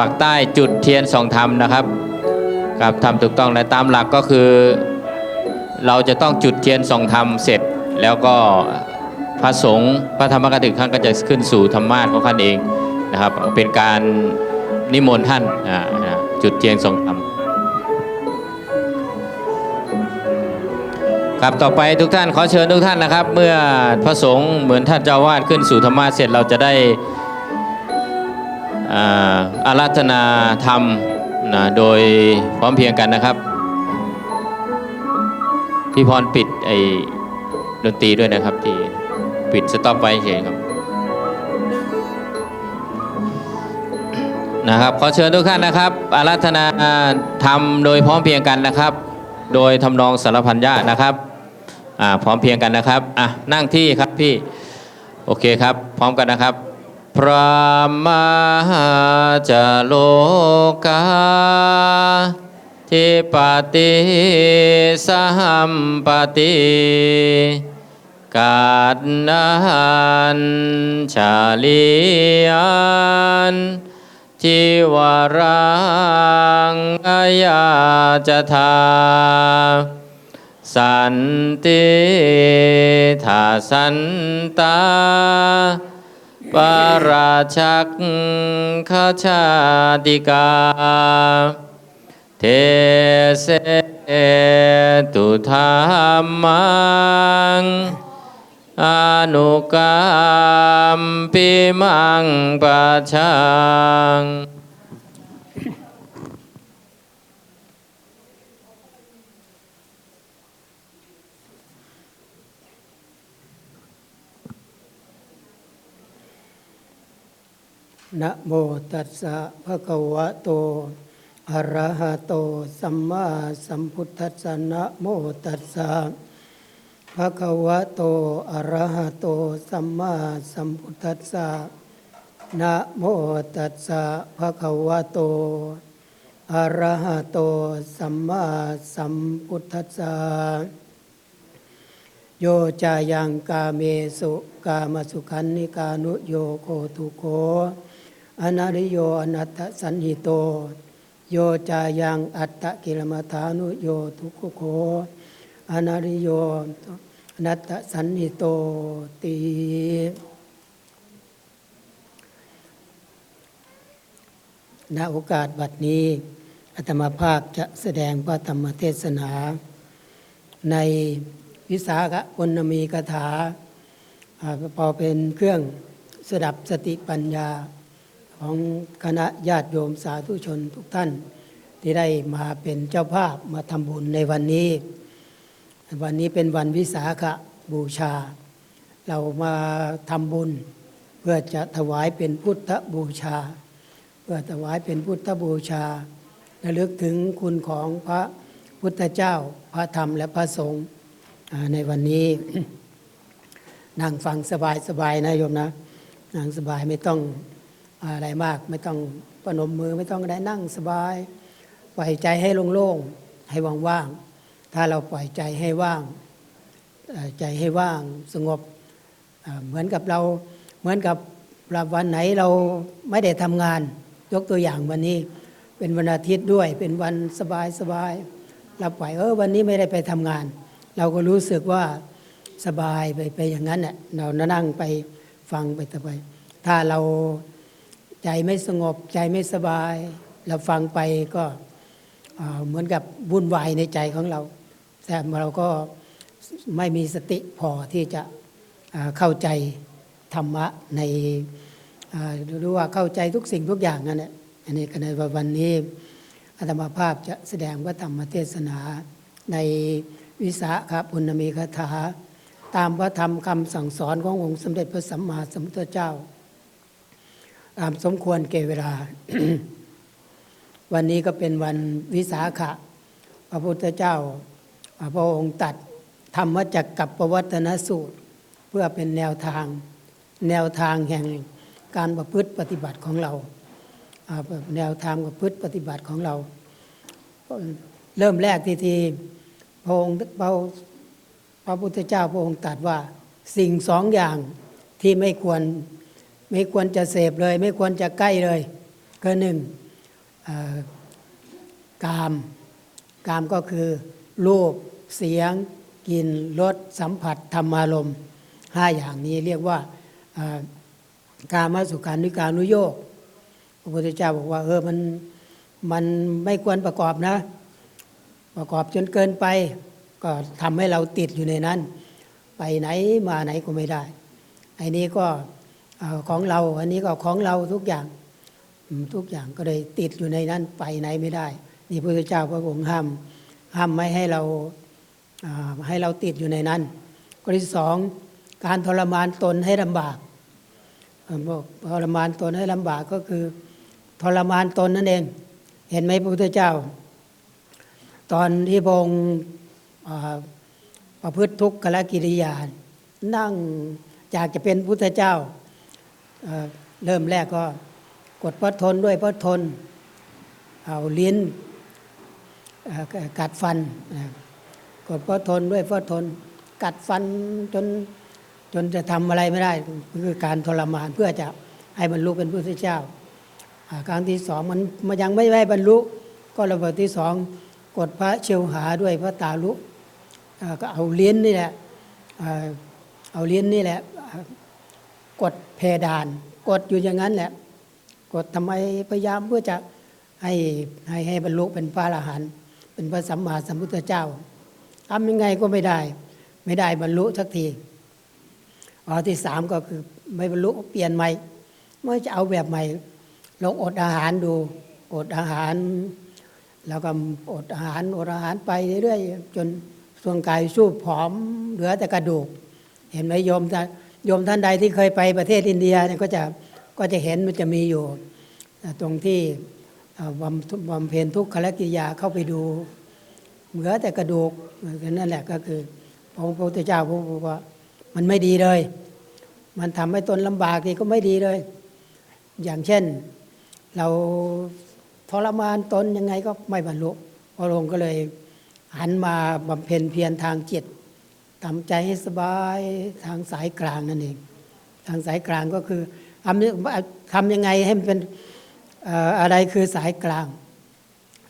ปักใต้จุดเทียนสองธรรมนะครับครับทำถูกต้องและตามหลักก็คือ เราจะต้องจุดเทียนสองธรรมเสร็จ แล้วก็พระสงฆ์พระธรรมกถึกท่านก็จะขึ้นสู่ธรรมาสของท่านเองนะครับ เป็นการนิมนต์ท่านจุดเทียนสองธรรมครับต่อไปทุกท่านขอเชิญทุกท่านนะครับ เมื่อพระสงฆ์เหมือนท่านเจ้าวาดขึ้นสู่ธรรมาสเสร็จเราจะได้ อาราธนาธรรมนะโดยพร้อมเพียงกันนะครับ พี่พรปิดไอ้ดนตรีด้วยนะครับที่ปิดสต็อปไว้เฉยครับนะครับขอเชิญทุกท่านนะครับ อาราธนาธรรมโดยพร้อมเพียงกันนะครับ โดยทำนองสารพันยะนะครับพร้อมเพียงกันนะครับอะนั่งที่ครับพี่โอเคครับ พร้อมกันนะครับ พระมหาจโลกาทิปติสหัมปติกาดนันชาลียันจิวรังอายาจทาสันติทาสันตา ปาราชักขชาติกา เทเสตุธรรมังอนุกรรมปิมังปัจชัง นะโมตัสสะภะคะวะโตอะระหะโต สัมมาสัมพุทธัสสะนะโมตัสสะภะคะวะโตอะระหะโต สัมมาสัมพุทธัสสะนะโมตัสสะภะคะวะโตอะระหะโต สัมมาสัมพุทธัสสะโยจายังกาเมสุกามสุขันนิกานุโยโคทุโค อนาริโยอนัตตสันหิโต โยจายังอัตตะกิลมัฐานุโยทุกขโคอนาริโยอนัตตสันหิโตตีณโอกาสบัดนี้อาตมาภาคจะแสดงพระธรรมเทศนา ในวิสาขปุณมีคาถาอ่าพอเป็นเครื่องสดับสติปัญญา ของคณะญาติโยมสาธุชนทุกท่าน ที่ได้มาเป็นเจ้าภาพมาทำบุญในวันนี้ วันนี้เป็นวันวิสาขบูชา เรามาทำบุญ เพื่อจะถวายเป็นพุทธบูชา เพื่อถวายเป็นพุทธบูชาระลึกถึงคุณของพระพุทธเจ้าพระธรรมและพระสงฆ์ในวันนี้นั่งฟังสบายสบายๆนะโยมนะนั่งสบายไม่ต้อง อะไรมากไม่ต้องประนมมือไม่ต้องอะไรนั่งสบาย ปล่อยใจให้โล่งๆให้ว่างๆถ้าเราปล่อยใจให้ว่างใจให้ว่างสงบเหมือนกับเราเหมือนกับวันไหนเราไม่ได้ทำงาน ยกตัวอย่างวันนี้ เป็นวันอาทิตย์ด้วยเป็นวันสบายสบายๆเราปล่อยเออวันนี้ไม่ได้ไปทำงาน เราก็รู้สึกว่าสบายไปไปอย่างนั้นน่ะเรานั่งไปฟังไปต่อไป ถ้าเรา ใจไม่สงบใจไม่สบาย เราฟังไปก็เหมือนกับวุ่นวายในใจของเรา แต่เราก็ไม่มีสติพอที่จะเข้าใจธรรมะในรือว่าเข้าใจทุกสิ่งทุกอย่างนั่นแหละอันนี้ก็ในวันนี้อาตมาภาพจะแสดงพระธรรมเทศนาในวิสาขบุณมีคาถา ตามพระธรรมคำสั่งสอนขององค์สมเด็จพระสัมมาสัมพุทธเจ้า ตามสมควรเก่เวลา วันนี้ก็เป็นวันวิสาขะ พระพุทธเจ้า พระองค์ตัดธรรมจักกับประวัตนสูตร เพื่อเป็นแนวทาง แนวทางแห่งการประพฤติปฏิบัติของเรา แนวทางประพฤติปฏิบัติของเรา เริ่มแรกทีทีพระองค์พระพระพุทธเจ้าพระองค์ตรัสว่าสิ่งสองอย่างที่ไม่ควร ไม่ควรจะเสพเลย ไม่ควรจะใกล้เลย ก็หนึ่งกาม กามก็คือ รูป เสียงกลิ่นรสสัมผัสธรรมารมณ์ห้าอย่างนี้เรียกว่าอ่ากามสุขานุการนุโยกพระพุทธเจ้าบอกว่าเออมันมันไม่ควรประกอบนะ ประกอบจนเกินไป ก็ทำให้เราติดอยู่ในนั้น ไปไหนมาไหนก็ไม่ได้ไอ้นี้ก็ ของเรา อันนี้ก็ของเราทุกอย่างทุกอย่างก็เลยติดอยู่ในนั้นไปไหนไม่ได้ นี่พระพุทธเจ้าพระองค์ห้ามห้ามไม่ให้เราให้เราติดอยู่ในนั้นข้อที่สองการทรมานตนให้ลำบากบอกทรมานตนให้ลำบากก็คือทรมานตนนั่นเอง เห็นไหมพระพุทธเจ้า ตอนที่พระองค์ประพฤติทุกขกิริยา นั่งอยากจะเป็นพุทธเจ้า เริ่มแรกก็กดพระทนด้วยพระทน เอาลิ้นกัดฟัน กดพระทนด้วยพระทน กัดฟันจนจนจะทำอะไรไม่ได้คือการทรมานเพื่อจะให้บรรลุเป็นพุทธเจ้าครั้งที่สองมันมันยังไม่ได้บรรลุ ก็ระเบิดที่สองกดพระเชียวหาด้วยพระตาลุก็เอาเลิ้ยนนี่แหละเอาเลิ้ยนนี่แหละ กดเพดาน กดอยู่อย่างนั้นแหละ กดทำไมพยายามเพื่อจะให้ให้ให้บรรลุเป็นพระอรหันต์เป็นพระสัมมาสัมพุทธเจ้าทำยังไงก็ไม่ได้ ไม่ได้บรรลุสักทีอ๋อที่สามก็คือไม่บรรลุเปลี่ยนใหม่เมื่อจะเอาแบบใหม่ลองอดอาหารดูอดอาหาร แล้วก็อดอาหารอดอาหารไปเรื่อยๆจนส่วนกายสู้ผอมเหลือแต่กระดูก เห็นไหมโยมท่าน โยมท่านใดที่เคยไปประเทศอินเดียเนี่ยก็จะก็จะเห็นมันจะมีอยู่ตรงที่บำบำเพ็ญทุกขลกิริยาเข้าไปดูเหลือแต่กระดูกนั่นแหละก็คือพระพุทธเจ้าบอกว่ามันไม่ดีเลย มันทำให้ตนลำบากนี่ก็ไม่ดีเลย อย่างเช่น เราทรมานตนยังไงก็ไม่บรรลุพระองค์ก็เลยหันมาบำเพ็ญเพียรทางจิต ทำใจให้สบายทางสายกลางนั่นเอง ทางสายกลางก็คือทำทำยังไงให้มันเป็นอะไรคือสายกลาง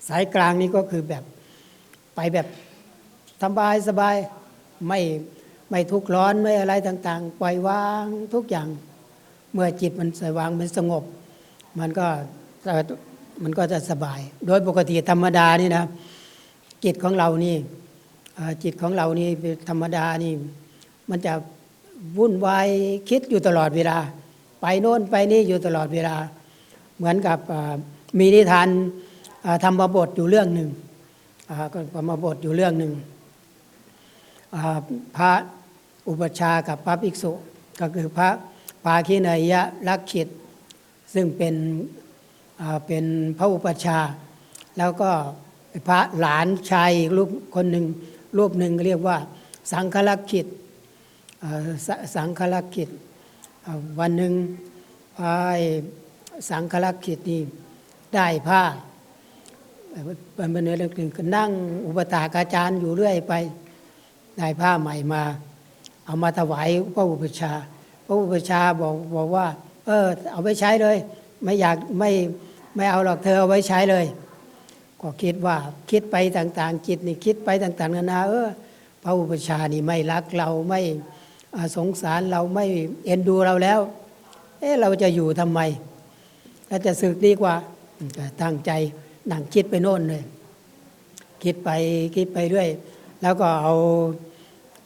สายกลางนี่ก็คือแบบไปแบบสบายสบายไม่ไม่ทุกข์ร้อนไม่อะไรต่างๆ ปล่อยวางทุกอย่าง เมื่อจิตมันสว่างมันสงบ มันก็มันก็จะสบาย โดยปกติธรรมดานี่นะจิตของเรานี่ จิตของเรานี่ธรรมดานี่ มันจะวุ่นวายคิดอยู่ตลอดเวลา ไปโน่นไปนี่อยู่ตลอดเวลา เหมือนกับมีนิทานธรรมบทอยู่เรื่องหนึ่งอ่าก็ธรรมบทอยู่เรื่องหนึ่งพระอุปชากับพระภิกษุ ก็คือพระปาคิเนยะลักขิต ซึ่งเป็นเป็นพระอุปชา แล้วก็พระหลานชายอีกคนหนึ่ง รูปหนึ่งเรียกว่า สังฆลักขิตสสังฆลักขิตวันหนึ่งไอ้สังฆลักขิตนี่ได้ผ้าเป็นเนื้อเรื่องหนึ่งก็นั่งอุปถากอาจารย์อยู่เรื่อยไปได้ผ้าใหม่มา เอามาถวายพระอุปชฌาพระอุปชฌาบอกบอกว่า เออเอาไปใช้เลย ไม่อยากไม่ไม่เอาหรอกเธอเอาไว้ใช้เลย ก็คิดว่าคิดไปต่างๆ จิตนี่คิดไปต่างๆนานาเออพระอุปชานี่ไม่รักเราไม่สงสารเราไม่เอ็นดูเราแล้ว เอ๊ะเราจะอยู่ทำไมเราจะสึกดีกว่าตั้งใจนั่งคิดไปโน่นเลยคิดไปคิดไปเรื่อยแล้วก็เอา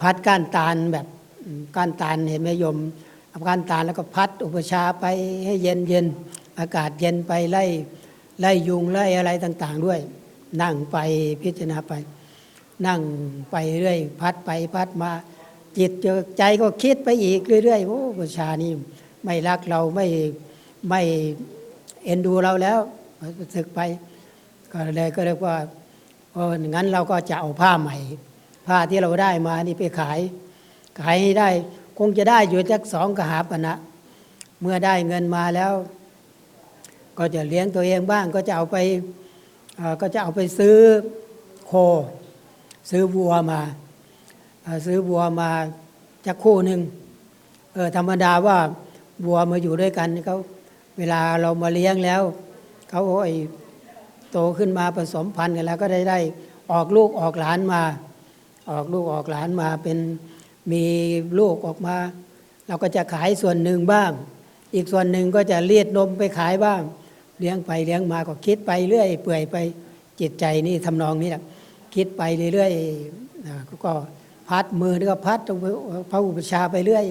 พัดก้านตาลแบบก้านตาลเห็นไหมโยมเอาก้านตาลแล้วก็พัดอุปชาไปให้เย็นเย็นอากาศเย็นไปไล่ ไล่ยุงไล่อะไรต่างๆด้วย นั่งไปพิจารณาไป นั่งไปเรื่อยพัดไปพัดมา จิตเจใจก็คิดไปอีกเรื่อยๆโอ้ประชานี่ไม่รักเราไม่ไม่เอ็นดูเราแล้วสึกไป ก็เลยก็เรียกว่าเอองั้นเราก็จะเอาผ้าใหม่ ผ้าที่เราได้มานี่ไปขาย ขายให้ได้คงจะได้อยู่จักสองกระหาปณะนะเมื่อได้เงินมาแล้ว ก็จะเลี้ยงตัวเองบ้างก็จะเอาไปก็จะเอาไปซื้อโค ซื้อวัวมาซื้อวัวมาจักคู่หนึ่งเออธรรมดาว่าวัวมาอยู่ด้วยกันเขาเวลาเรามาเลี้ยงแล้วเขาไอ้โตขึ้นมาผสมพันธุ์กันแล้วก็ได้ได้ออกลูกออกหลานมา ออกลูกออกหลานมาเป็นมีลูกออกมา เราก็จะขายส่วนหนึ่งบ้าง อีกส่วนหนึ่งก็จะเลียดนมไปขายบ้าง เลี้ยงไปเลี้ยงมาก็คิดไปเรื่อย เปื่อยไปจิตใจนี่ทำนองนี้แหละคิดไปเรื่อยๆก็พัดมือนี่ก็พัดพระอุปชาไปเรื่อย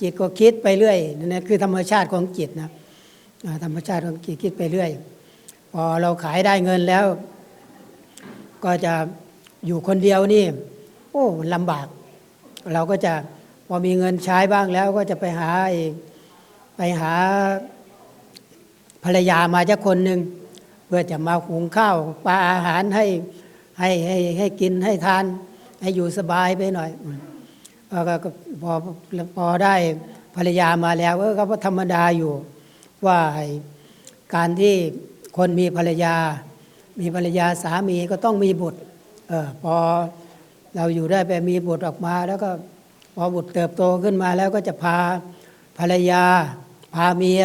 จิตก็คิดไปเรื่อยนั่นคือธรรมชาติของจิตนะธรรมชาติของจิตคิดไปเรื่อย พอเราขายได้เงินแล้ว ก็จะอยู่คนเดียวนี่ โอ้ลำบาก เราก็จะพอมีเงินใช้บ้างแล้วก็จะไปหาไอ้ไปหา ภรรยามาจากคนหนึ่งเพื่อจะมาหุงข้าวปลาอาหารให้ให้ให้ให้กินให้ทาน ให้อยู่สบายไปหน่อยก็พอพอได้ภรรยามาแล้วเออก็ธรรมดาอยู่ว่าการที่คนมีภรรยา มีภรรยาสามีก็ต้องมีบุตรออพอเราอยู่ได้ไปมีบุตรออกมา แล้วก็พอบุตรเติบโตขึ้นมาแล้วก็จะพาภรรยา พาเมีย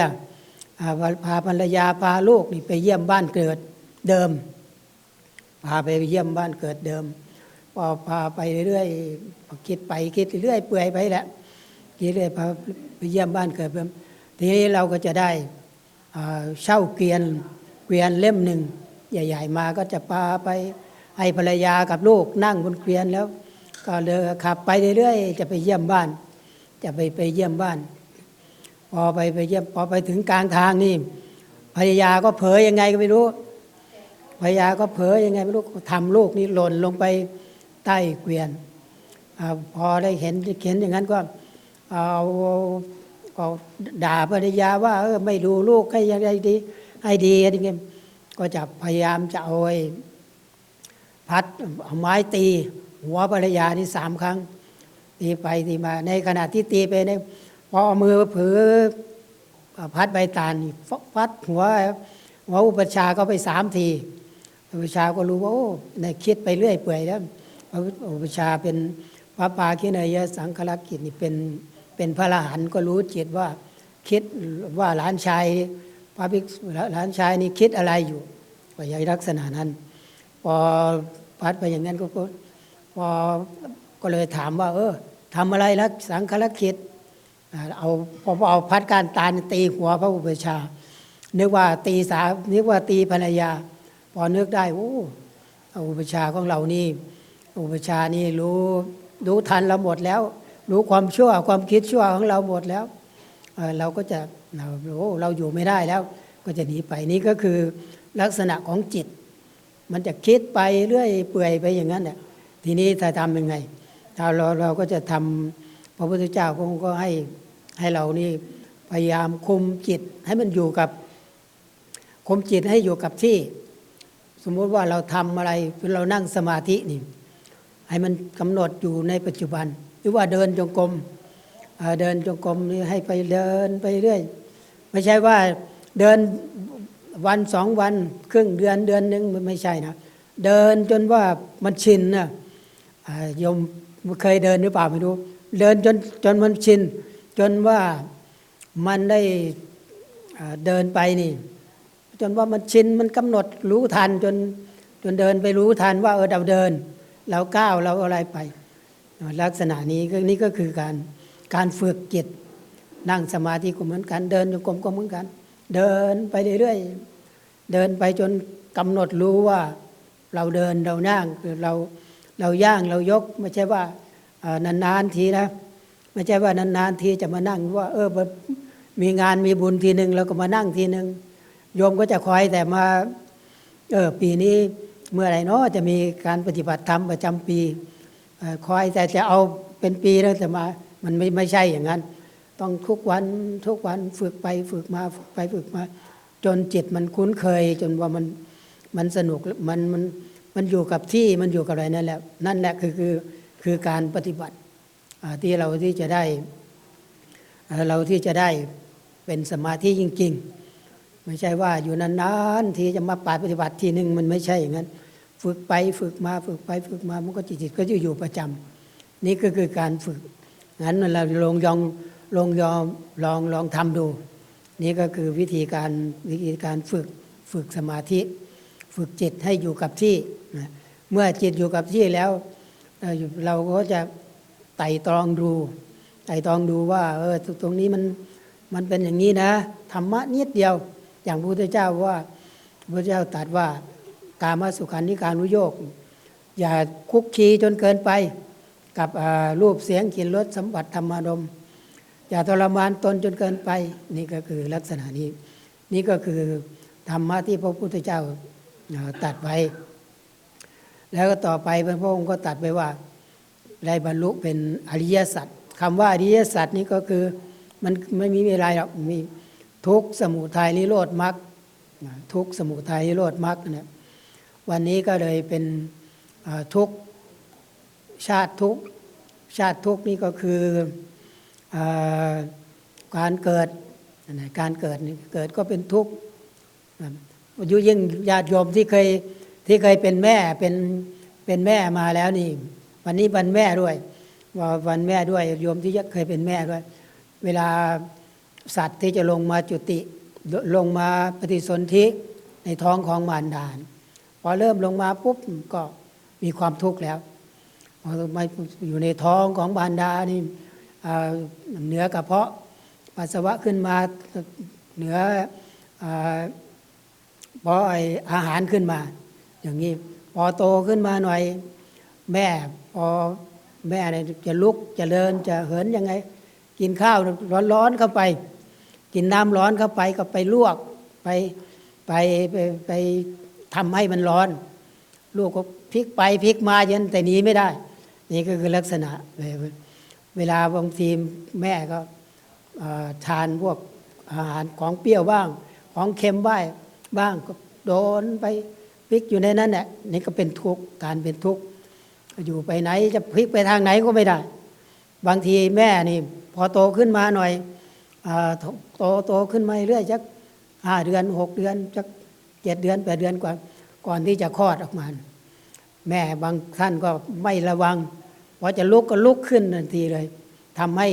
พาภรรยาพาลูกนี่ไปเยี่ยมบ้านเกิดเดิม พาไปเยี่ยมบ้านเกิดเดิมพอพาไปเรื่อยๆคิดไปคิดเรื่อยเปื่อยไปแหละคิดเรื่อยพาไปเยี่ยมบ้านเกิดเดิมทีนี้เราก็จะได้เช่าเกวียนเกวียนเล่มหนึ่งใหญ่ ๆ มาก็จะพาไปให้ภรรยากับลูกนั่งบนเกวียนแล้ว ก็เลยขับไปเรื่อยๆจะไปเยี่ยมบ้าน จะไปไปเยี่ยมบ้าน อไปไปเยี่ยมพอไปถึงกลางทางนี่ภรรยาก็เผลอยังไงก็ไม่รู้ภรรยาก็เผลอยังไงไม่รู้ทำลูกนี่หล่นลงไปใต้เกวียนอพอได้เห็นเห็นอย่างนั้นก็เอาก็ด่าภรรยาว่าเออไม่ดูลูกให้ยังไงดีให้ดีอะไรเงี้ยก็จะพยายามจะเอาไอ้พัดเอาไม้ตี หัวภรรยานี่สามครั้งตีไปตีมาในขณะที่ตีไปเนี่ย อเอมือเผือพัดใบตาลฟัดหัวหัวอุปชาก็ไปสามที อุปชาก็รู้ว่าโอ้ในคิดไปเรื่อยเปื่อยแล้วพระอุปชาเป็นพระปาคิเนยสังฆลักกิจนี่เป็นเป็นพระอรหันต์ก็รู้จิตว่าคิดว่าหลานชายพระภิกษุหลานชายนี่คิดอะไรอยู่ก็อย่างลักษณะนั้น พอพัดไปอย่างนั้นก็พอก็เลยถามว่า เออทำอะไรนะสังฆลักกิจ เอาพอเอาพัดการตาตีหัวพระอุปชา นึกว่าตีสานึกว่าตีภรรยา พอนึกได้โอ้อุปชาของเรานี่ อุปชานี่รู้รู้ทันเราหมดแล้ว รู้ความชั่วความคิดชั่วของเราหมดแล้วเเราก็จะเราโอ้เราอยู่ไม่ได้แล้ว ก็จะหนีไปนี่ก็คือลักษณะของจิต มันจะคิดไปเรื่อยเปื่อยไปอย่างนั้นเนี่ยทีนี้ถ้าทำยังไงถ้าเราเราก็จะทำพระพุทธเจ้าคงก็ให้ ให้เรานี่พยายามคุมจิตให้มันอยู่กับคุมจิตให้อยู่กับที่ สมมติว่าเราทำอะไรเรานั่งสมาธินี่ ให้มันกำหนดอยู่ในปัจจุบัน หรือว่าเดินจงกรมเดินจงกรมนี่ให้ไปเดินไปเรื่อย ไม่ใช่ว่าเดินวันสองวันครึ่งเดือนเดือนหนึ่งมันไม่ใช่นะเดินจนว่ามันชินนะอ่าโยมเคยเดินหรือเปล่าไม่รู้ เดินจนจนมันชิน จนว่ามันได้เดินไปนี่ จนว่ามันชินมันกำหนดรู้ทันจนจนเดินไปรู้ทันว่าเออเราเดิน เราก้าวเราอะไรไป ลักษณะนี้ก็นี่ก็คือการการฝึกจิตนั่งสมาธิก็เหมือนกัน เดินโยกมก็เหมือนกัน เดินไปเรื่อยๆเดินไปจนกำหนดรู้ว่าเราเดินเรานั่งคือเราเราย่างเรายกไม่ใช่ว่านานๆทีนะ ไม่ใช่ว่านานๆทีจะมานั่งว่า เออมีงานมีบุญทีหนึ่งเราก็มานั่งทีหนึ่งโยมก็จะคอยแต่มา เออปีนี้เมื่อไรเนาะจะมีการปฏิบัติธรรมประจำปีออคอยแต่จะเอาเป็นปีแล้วแต่มามันไม่ไม่ใช่อย่างนั้น ต้องทุกวันทุกวันฝึกไปฝึกมาฝึกไปฝึกมา จนจิตมันคุ้นเคย จนว่ามันมันสนุกมันมันมันอยู่กับที่มันอยู่กับอะไรนั่นแหละนั่นแหละคือคือคือการปฏิบัติ ที่เราที่จะได้เราที่จะได้เป็นสมาธิจริง ๆ ไม่ใช่ว่าอยู่นานๆที่จะมาปฏิบัติทีหนึ่งมันไม่ใช่อย่างนั้น ฝึกไปฝึกมาฝึกไปฝึกมามันก็จิตจิตก็จะอยู่ประจำนี่ก็คือการฝึกงั้นเราลองยองลองยอมลองลองทำดู นี่ก็คือวิธีการวิธีการฝึกฝึกสมาธิ ฝึกจิตให้อยู่กับที่ เมื่อจิตอยู่กับที่แล้วเราก็จะ ไต่ตรองดูไต่ตรองดูว่าเออตรงนี้มันมันเป็นอย่างนี้นะธรรมะนิดเดียว อย่างพระพุทธเจ้าว่าพระพุทธเจ้าตรัสว่ากามาสุขันธิการุโยกอย่าคุกคีจนเกินไป กับรูปเสียงกลิ่นรสสัมผัสธรรมารมอย่าทรมานตนจนเกินไป นี่ก็คือลักษณะนี้ นี่ก็คือธรรมะที่พระพุทธเจ้าตัดไว้ แล้วก็ต่อไปพระองค์ก็ตัดไปว่า ได้บรรลุเป็นอริยสัจคำว่าอริยสัจนี้ก็คือมันไม่มีอะไรหรอกมีทุกข์สมุทัยนิโรธมรรคทุกข์สมุทัยนิโรธมรรคเนี่ยวันนี้ก็เลยเป็นทุกข์ชาติทุกข์ชาติทุกข์นี่ก็คืออการเกิดการเกิดเกิดก็เป็นทุกข์ยุยิ่งญาติโยมที่เคยที่เคยเป็นแม่เป็นเป็นแม่มาแล้วนี่ วันนี้วันแม่ด้วยว่าวันแม่ด้วยโยมที่เคยเป็นแม่ด้วย เวลาสัตว์ที่จะลงมาจุติลงมาปฏิสนธิในท้องของมารดาพอเริ่มลงมาปุ๊บก็มีความทุกข์แล้วพอมาอยู่ในท้องของมารดานี่เหนือกระเพาะปัสสาวะขึ้นมาเหนือพอไออาหารขึ้นมา อย่างนี้พอโตขึ้นมาหน่อย แม่พอแม่เนี่ยจะลุกจะเดินจะเหินยังไง กินข้าวร้อนๆเข้าไป กินน้ำร้อนเข้าไปก็ไปลวกไปไปไปไปทำให้มันร้อน ลูกก็พลิกไปพลิกมายันแต่หนีไม่ได้ นี่ก็คือลักษณะ เวลาบางทีแม่ก็ทานพวกอาหารของเปรี้ยวบ้าง ของเค็มบ้างบ้างก็โดนไปพลิกอยู่ในนั้นแหละนี่ก็เป็นทุกข์การเป็นทุกข์ อยู่ไปไหนจะพลิกไปทางไหนก็ไม่ได้ บางทีแม่นี่ พอโตขึ้นมาหน่อยโตโตขึ้นมาเรื่อยจักห้าเดือนหกเดือนจักเจ็ดเดือนแปดเดือนกว่าก่อนที่จะคลอดออกมา แม่บางท่านก็ไม่ระวังพอจะลุกก็ลุกขึ้นทันทีเลยทำให้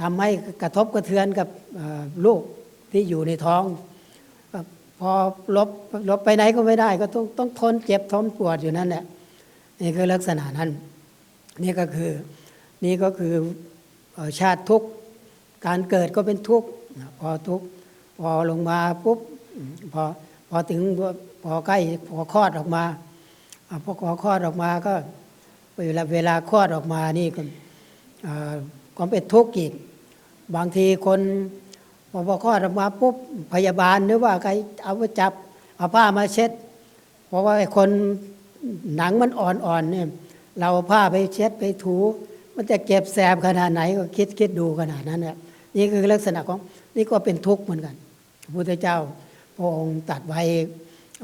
ทำให้กระทบกระเทือนกับลูกที่อยู่ในท้อง พอลบลบไปไหนก็ไม่ได้ ก็ต้องต้องทนเจ็บทนปวดอยู่นั่นแหละ นี่คือลักษณะนั้น นี่ก็คือนี่ก็คือชาติทุกการเกิดก็เป็นทุกพอทุกพอลงมาปุ๊บพอพอถึงพอใกล้พอคลอดออกมาพอคลอดออกมาก็เวลาเวลาคลอดออกมานี่ก็เอ่อก็เป็นทุกข์อีกบางทีคนพอพอคลอดออกมาปุ๊บพยาบาลหรือว่าใครเอาไปจับเอาผ้ามาเช็ด เพราะว่าไอ้คน หนังมันอ่อนๆเนี่ยเราผ้าไปเช็ดไปถู มันจะเก็บแสบขนาดไหนก็คิดคิดดูขนาดนั้นเนี่ยนี่คือลักษณะของนี่ก็เป็นทุกข์เหมือนกันพระพุทธเจ้าพระองค์ตัดไว้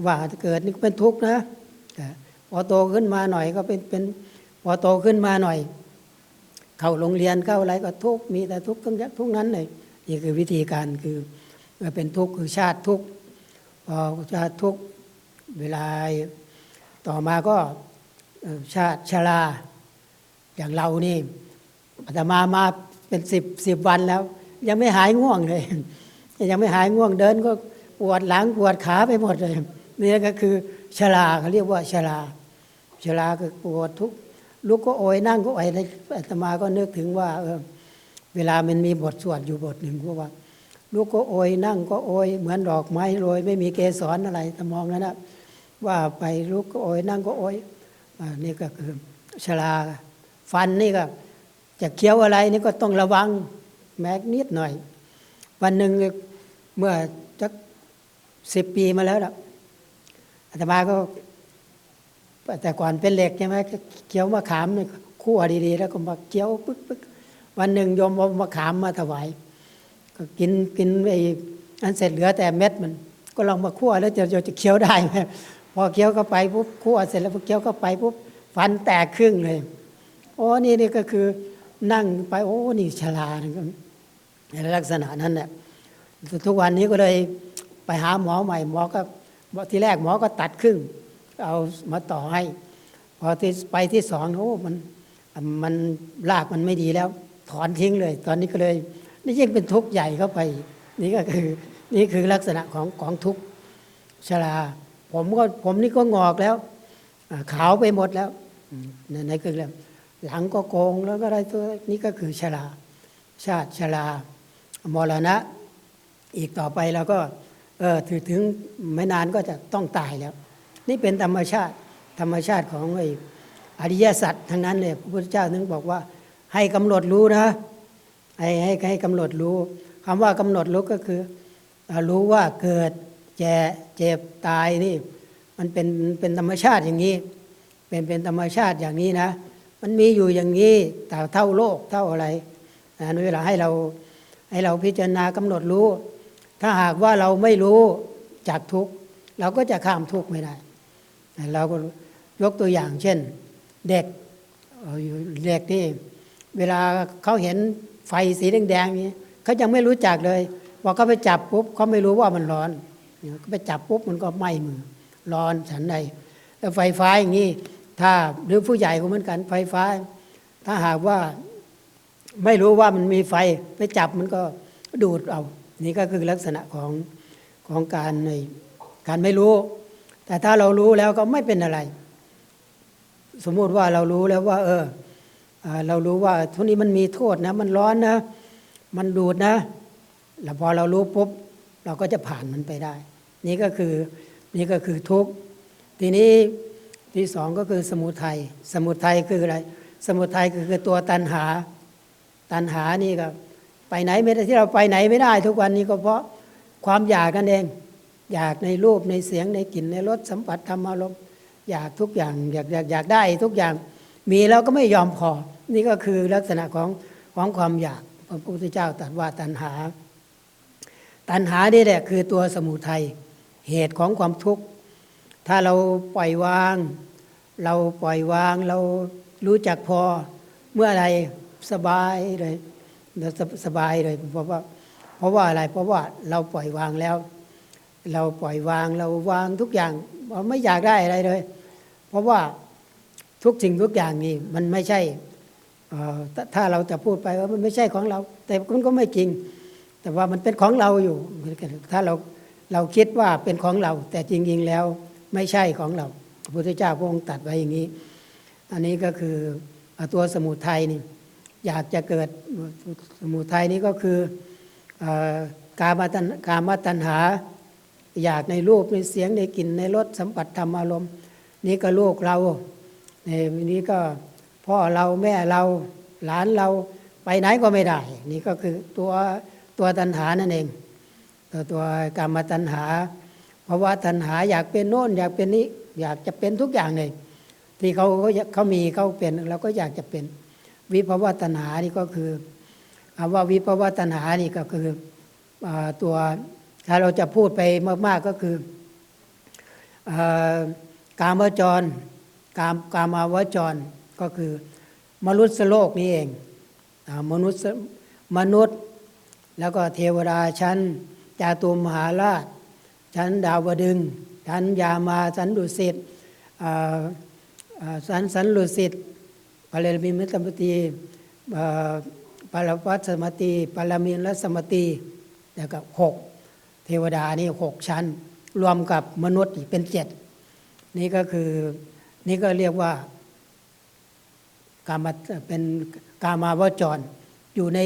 ว่าเกิดนี่ก็เป็นทุกข์นะพอโตขึ้นมาหน่อยก็เป็นเป็นพอโตขึ้นมาหน่อย เข้าโรงเรียนเข้าอะไรก็ทุกข์มีแต่ทุกข์ทั้งทุกนั้นเลยนี่คือวิธีการคือเมื่อเป็นทุกข์คือชาติทุกข์พอชาติทุกข์เวลา ต่อมาก็ชาติชราอย่างเรานี่อาตมามาเป็นสิบสิบวันแล้ว ยังไม่หายง่วงเลย ยังไม่หายง่วงเดินก็ปวดหลังปวดขาไปหมดเลยนี่ก็คือชราเขาเรียกว่าชราชราคือปวดทุกลุกก็โอยนั่งก็โอยอาตมาก็นึกถึงว่าเออเวลามันมีบทสวดอยู่บทหนึ่งก็ว่าลุกก็โอยนั่งก็โอยเหมือนดอกไม้โรยไม่มีเกสรอะไรทำมองนั้นนะ ว่าไปลุกก็โอยนั่งก็โอยอนี่ก็คือชราฟันนี่ก็จะเคี้ยวอะไรนี่ก็ต้องระวังแม้นิดหน่อย วันหนึ่งเมื่อจักสิบปีมาแล้วล่ะอาตมาก็ แต่ก่อนเป็นเหล็กใช่ไหมเคี้ยวมะขามเนี่ยคั่วดีๆ แล้วก็มาเคี้ยวปึ๊กปึ๊กวันหนึ่งยมเอามะขามมาถวายก็กินกินไอ้อันเสร็จเหลือแต่เม็ดมัน ก็ลองมาคั่วแล้วจะจะจะเคี้ยวได้ไหม พอเคี้ยวเข้าไปปุ๊บคั่วเสร็จแล้วพอเคี้ยวเข้าไปปุ๊บฟันแตกครึ่งเลย โอ้นี่นี่ก็คือนั่งไปโอ้นี่ฉลาในลักษณะนั้นแหละทุกวันนี้ก็เลยไปหาหมอใหม่หมอก็ทีแรกหมอก็ตัดครึ่ง เอามาต่อให้ พอที่ไปที่สองโอ้มันมันรากมันไม่ดีแล้ว ถอนทิ้งเลย ตอนนี้ก็เลย นี่ยิ่งเป็นทุกข์ใหญ่เข้าไป นี่ก็คือนี่คือลักษณะของของทุกข์ชรา ผมก็ผมนี่ก็งอกแล้วขาวไปหมดแล้วอืมนั่นนั่นคือเรื่องหลังก็โกงแล้วก็อะไรตัวนี่ก็คือชราชาติชรามรณะ อีกต่อไปเราก็เออถึงถึงไม่นานก็จะต้องตายแล้ว นี่เป็นธรรมชาติธรรมชาติของไอ้อริยสัจทั้งนั้นเลยพระพุทธเจ้าถึงบอกว่า ให้กำหนดรู้นะให้ให้ให้กำหนดรู้คำว่ากำหนดรู้ก็คือ รู้ว่าเกิด แก่เจ็บตายนี่ มันเป็นเป็นธรรมชาติอย่างนี้ เป็นเป็นธรรมชาติอย่างนี้นะ มันมีอยู่อย่างนี้แต่เท่าโลกเท่าอะไรนะเวลาให้เราให้เราพิจารณากำหนดรู้ ถ้าหากว่าเราไม่รู้จากทุกเราก็จะข้ามทุกข์ไม่ได้ เราก็ยกตัวอย่างเช่น เด็กเอ่ออยู่เด็กนี่เวลาเขาเห็นไฟสีแดงๆนี้เขายังไม่รู้จักเลยพอเขาไปจับปุ๊บเขาไม่รู้ว่ามันร้อน เนี่ยเขาไปจับปุ๊บมันก็ไหม้มือ ร้อนฉันใดแล้วไฟฟ้าอย่างนี้ถ้าหรือผู้ใหญ่ก็เหมือนกันไฟฟ้า ถ้าหากว่าไม่รู้ว่ามันมีไฟไปจับมันก็ดูดเอา นี่ก็คือลักษณะของของการในการไม่รู้ แต่ถ้าเรารู้แล้วก็ไม่เป็นอะไร สมมุติว่าเรารู้แล้วว่า เออเรารู้ว่าทุกนี้มันมีโทษนะ มันร้อนนะ มันดูดนะ แล้วพอเรารู้ปุ๊บ เราก็จะผ่านมันไปได้ นี่ก็คือนี่ก็คือทุกข์ทีนี้ที่สองก็คือสมุทัยสมุทัยคืออะไรสมุทัยก็คือตัวตัณหา ตัณหานี่ก็ไปไหนไม่ได้ที่เราไปไหนไม่ได้ ทุกวันนี้ก็เพราะความอยากกันเอง อยากในรูปในเสียงในกลิ่นในรสสัมผัสธรรมารมณ์อยากทุกอย่างอยากอยากอยากได้ทุกอย่างมีแล้วก็ไม่ยอมพอ นี่ก็คือลักษณะของของความอยากพระพุทธเจ้าตรัสว่าตัณหา ตัณหานี่แหละคือตัวสมุทัย เหตุของความทุกข์ ถ้าเราปล่อยวาง เราปล่อยวาง เรารู้จักพอเมื่ออะไรสบายเลยสสบายเลยเพราะว่าเพราะว่าอะไรเพราะว่าเราปล่อยวางแล้ว เราปล่อยวางเราวางทุกอย่างเราไม่อยากได้อะไรเลย เพราะว่าทุกสิ่งทุกอย่างนี่มันไม่ใช่ถ้าถ้าเราจะพูดไปว่ามันไม่ใช่ของเรา แต่มันก็ไม่จริง แต่ว่ามันเป็นของเราอยู่ถ้าเรา เราคิดว่าเป็นของเรา แต่จริงๆแล้วไม่ใช่ของเราพระพุทธเจ้าพระองค์ตัดไว้อย่างนี้ อันนี้ก็คือตัวสมุทัยนี่อยากจะเกิดสมุทัยนี้ก็คือกามตัณกามตัณหา อยากในรูปในเสียงในกลิ่นในรสสัมผัสธรรมอารมณ์ นี่ก็ลูกเราในนี้ก็พ่อเราแม่เราหลานเราไปไหนก็ไม่ได้ นี่ก็คือตัวตัวตัณหานั่นเอง ตัวตัวกามตัณหาเพราะว่าตัณหาอยากเป็นโน่นอยากเป็นนี้ อยากจะเป็นทุกอย่างเลย ที่เขาเขาเขามีเขาเป็นเราก็อยากจะเป็น วิภวะตัณหานี่ก็คือคำว่าวิภวะตัณหานี่ก็คืออตัวถ้าเราจะพูดไปมากๆก็คืออากามวจรกามกามาวจรก็คือมนุษย์โลกนี้เองอมนุษย์มนุษย์ แล้วก็เทวดาชั้น จาตุมมหาราช ชั้นดาวดึง ชั้นยามาชั้นดุสิตชั้นสันลุสิตปาเลมิมิตรมตีปารวัตสมตีปารมินแลสมตีแล้วก็หกเทวดานี่หกชั้น รวมกับมนุษย์เป็นเจ็ดนี่ก็คือนี่ก็เรียกว่ากามเป็นกามาวจรอยู่ใน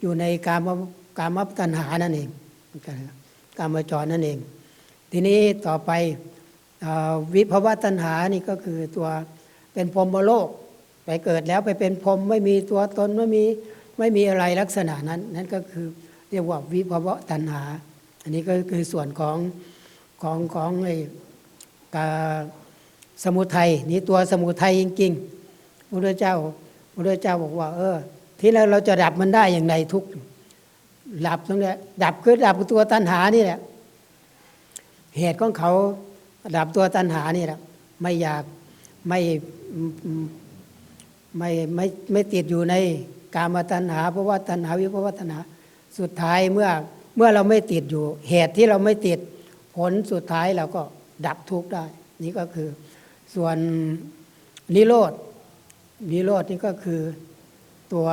อยู่ในกามกามตัณหานั่นเอง กามวจรนั่นเอง ทีนี้ต่อไปอวิภวตัณหานี่ก็คือตัวเป็นพรหมโลก ไปเกิดแล้วไปเป็นพรหมไม่มีตัวตนไม่มีไม่มีอะไรลักษณะนั้น นั่นก็คือเรียกว่าวิภวตัณหา อันนี้ก็คือส่วนของของของไอ้กาสมุทัยนี่ตัวสมุทัยจริงๆพระพุทธเจ้าพระพุทธเจ้าบอกว่า เออ ที่แล้วเราจะดับมันได้อย่างไรทุกข์ ดับตรงเนี้ยดับคือดับตัวตัณหานี่แหละ เหตุของเขาดับตัวตัณหานี่แหละไม่อยากไม่ไม่ไม่ไม่ติดอยู่ในกามตัณหาเพราะว่าตัณหาวิภวตัณหา สุดท้ายเมื่อเมื่อเราไม่ติดอยู่ เหตุที่เราไม่ติดผลสุดท้ายเราก็ดับทุกข์ได้ นี่ก็คือส่วนนิโรธนิโรธนี่ก็คือตัว